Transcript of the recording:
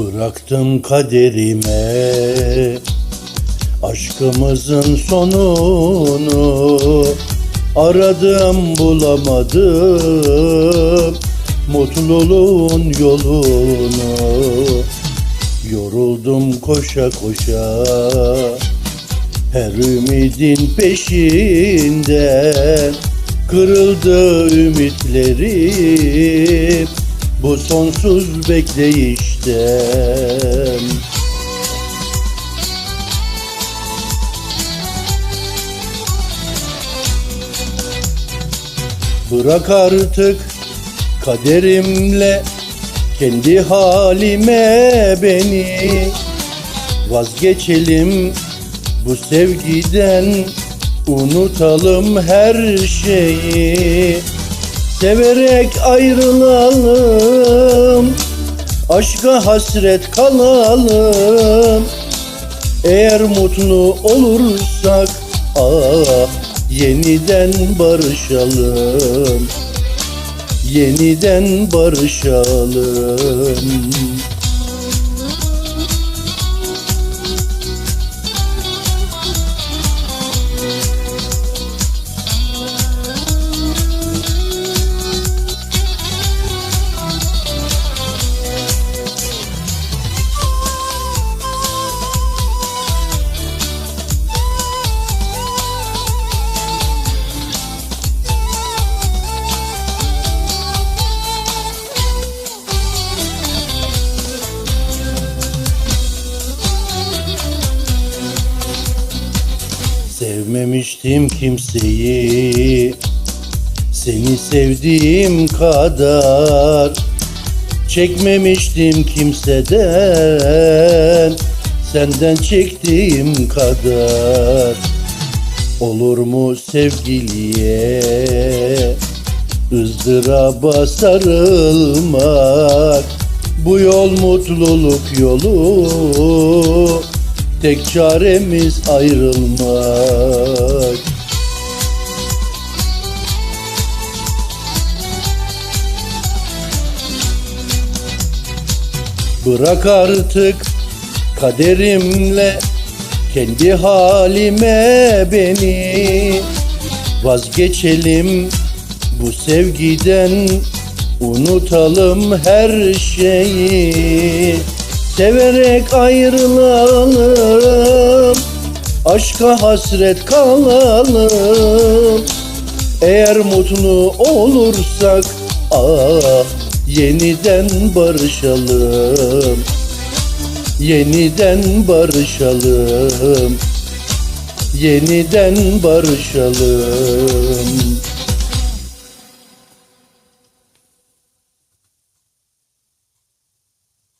Bıraktım kaderime. Aşkımızın sonunu Aradım bulamadım. Mutluluğun yolunu Yoruldum koşa koşa. Her ümidin peşinden Kırıldı ümitlerim Bu sonsuz bekleyişten. Bırak artık kaderimle kendi halime beni. Vazgeçelim bu sevgiden unutalım her şeyi Severek ayrılalım Aşka hasret kalalım. Eğer mutlu olursak ah yeniden barışalım. Yeniden barışalım Sevmemiştim kimseyi. Seni sevdiğim kadar Çekmemiştim kimseden. Senden çektiğim kadar Olur mu sevgiliye? Izdıraba sarılmak Bu yol mutluluk yolu Tek çaremiz ayrılmak. Bırak artık kaderimle kendi halime beni. Vazgeçelim bu sevgiden unutalım her şeyi Severek ayrılalım Aşka hasret kalalım. Eğer mutlu olursak ah yeniden barışalım. Yeniden barışalım. Yeniden barışalım